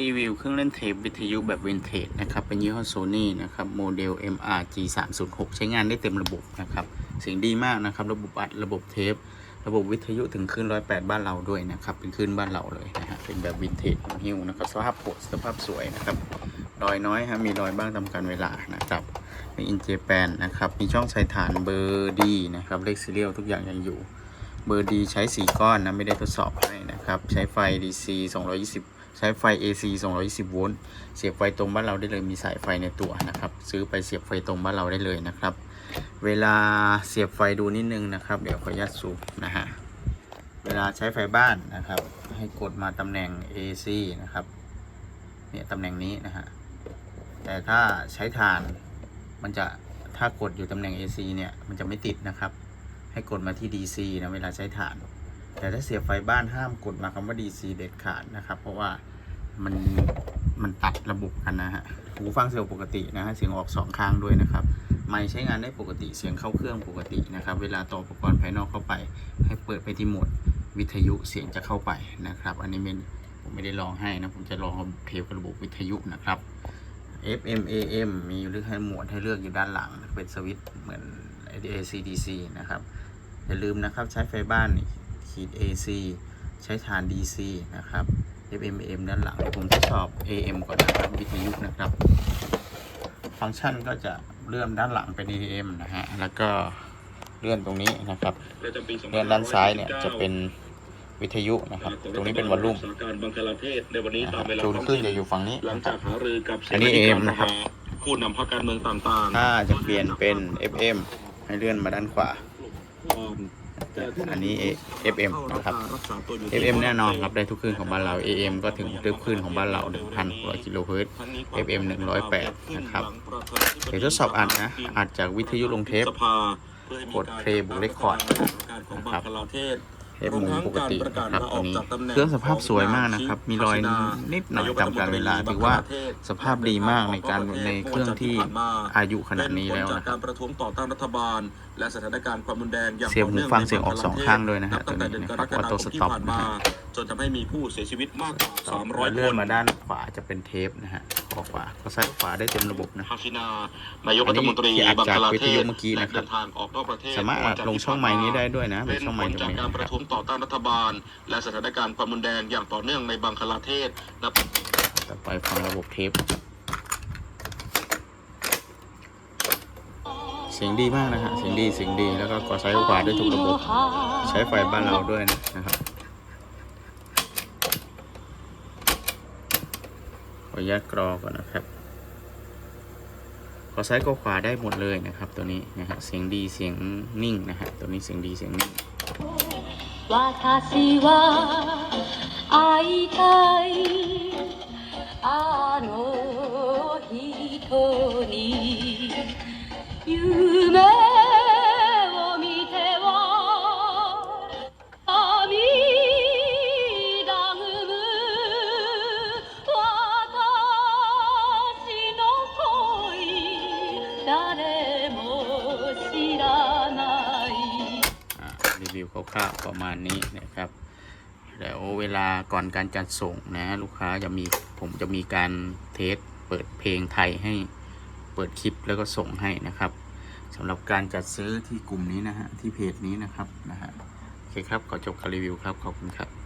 รีวิวเครื่องเล่นเทปวิทยุแบบวินเทจนะครับ เป็นยี่ห้อโซนี่นะครับโมเดล MRG 3 0 6ใช้งานได้เต็มระบบนะครับเสียงดีมากนะครับ ระบบอัดระบบเทป ระบบวิทยุถึงคลื่น108 บ้านเราด้วยนะครับ เป็นคลื่นบ้านเราเลยนะฮะเป็นแบบวินเทจของฮิวนะครับ สภาพโปสภาพสวยนะครับรอยน้อยฮะมีรอยบ้างตามการเวลานะครับในอินเจแปนนะครับมีช่องใส่ฐานเบอร์ดีนะครับเลขซีเรียลทุกอย่างยังอยู่ เบอร์ดีใช้ 4 ก้อนนะ ไม่ได้ทดสอบให้นะครับ ใช้ไฟ DC 220 ใช้ไฟ AC 220 โวลต์เสียบไฟตรงบ้านเราได้เลยมีสายไฟในตัวนะครับ ซื้อไปเสียบไฟตรงบ้านเราได้เลยนะครับ เวลาเสียบไฟดูนิดนึงนะครับ เดี๋ยวขออนุญาตซูมนะฮะเวลาใช้ไฟบ้านนะครับ ให้กดมาตำแหน่ง AC นะครับเนี่ยตำแหน่งนี้นะฮะแต่ถ้าใช้ฐานมันจะถ้ากดอยู่ตำแหน่ง AC เนี่ยมันจะไม่ติดนะครับ ให้กดมาที่ DC นะเวลาใช้ฐาน แต่ถ้าเสียบไฟบ้านห้ามกดมาคำว่า DC เด็ดขาดนะครับ เพราะว่ามันมันตัดระบบกันนะฮะหูฟังเสียงปกตินะฮะเสียงออกสองข้างด้วยนะครับไมค์ใช้งานได้ปกติเสียงเข้าเครื่องปกตินะครับ เวลาต่ออุปกรณ์ภายนอกเข้าไป ให้เปิดไปที่โหมดวิทยุเสียงจะเข้าไปนะครับ อันนี้เป็นผมไม่ได้ลองให้นะผมจะลองเอาเทปกับระบบวิทยุนะครับ FM AM มีเลือกให้หมวดให้เลือกอยู่ด้านหลัง เป็นสวิตช์เหมือน AC DC นะครับ อย่าลืมนะครับใช้ไฟบ้านนี่ขีด AC ใช้ฐาน DC นะครับ FM AM ด้านหลังเดี๋ยวผมทดสอบ AM ก่อนนะครับวิทยุนะครับ ฟังก์ชันก็จะเลื่อนด้านหลังเป็น AM นะฮะ แล้วก็เลื่อนตรงนี้นะครับประจำปีเลื่อนด้านซ้ายเนี่ยจะเป็น วิทยุนะครับ ตรงนี้เป็นวอลลุ่มสถานการณ์บังคลาเทศในวันนี้นะคตารัมบเวลาจูนท้องขึ้นถิ่นจะอยู่ฝั่งนี้หลังนะคจารักบหารือกับอันนี้เส AM สนะครับผู้นำพรรคการเมืองต่างๆถ้าจะเปลี่ยนเป็น FM ให้เลื่อนมาด้านขวาอันนี้ FM นะครับ FM แน่นอนครับได้ทุกคลื่นของบ้านเรา AM ก็ถึงทุกคลื่นของบ้านเรา 1,600กิโลเฮิรตซ์ FM 108 นะครับเดี๋ยวทดสอบอัดนะอัดจากวิทยุลงเทปสภากด play บวก record ของนะครับบังคลา เทศเทปหมุนปกตินะครับตัวนี้เครื่องสภาพสวยมากนะครับ มีรอยนิดหน่อยตามการเวลาถือว่าสภาพดีมากในการในเครื่องที่อายุขนาดนี้แล้วเป็ผนะจคการับรประท้วงต่อต้านรัฐบาลและสถานการณ์ความรุนแรงอย่างเสียบหูฟังเสียงออกสองข้างด้วยนะฮะบตั้งแต่ตัวนี้เดือนนะกครับรกฎาค auto มที่ stop ผ่านมานะฮะจนทำให้มีผู้เสียชีวิตมากกว่า300เลื่คอนนมาด้านขวาจะเป็นเทปนะฮะขอขวาก็ซ้ายขวาได้เต็มระบบนะฮาซินานายกรัฐมนตรีอันนี้ที่อัดบังจากคลาวิเททยุศเมื่อกี้นะครับเดินทางออกนอกประเทศสามารถวันจันทลงช่องไม้นี้ได้ด้วยนะเป็เป็นนช่องผไม้ลตรจากงนี้การประนะครับท้วงต่อต้านรัฐบาล และสถานการณ์ความรุนแรงอย่างต่อเนื่องในบังคลาเทศนับต่อไปฟังระบบเทปเสียงดีมากนะฮะเสียงดีเสียงดีแล้วก็กดซ้ายกดขวาได้ทุกระบบ ใช้ไฟบ้านเราด้วยนะครับ ออนุญาตกรอก่อนนะครับ กดซ้ายกดขวาได้หมดเลยนะครับ ตัวนี้นะฮะ เสียงดี เสียงนิ่งนะฮะ ตัวนี้เสียงดี เสียงนิ่ง 私は会いたいあの人に รีวิวคร่าวๆประมาณนี้นะครับแล้วเวลาก่อนการจัดส่งนะ ลูกค้าจะมีผมจะมีการเทสเปิดเพลงไทยให้เปิดคลิปแล้วก็ส่งให้นะครับสำหรับการจัดซื้อที่กลุ่มนี้นะฮะที่เพจนี้นะครับนะฮะโอเคครับขอจบการรีวิวครับขอบคุณครับ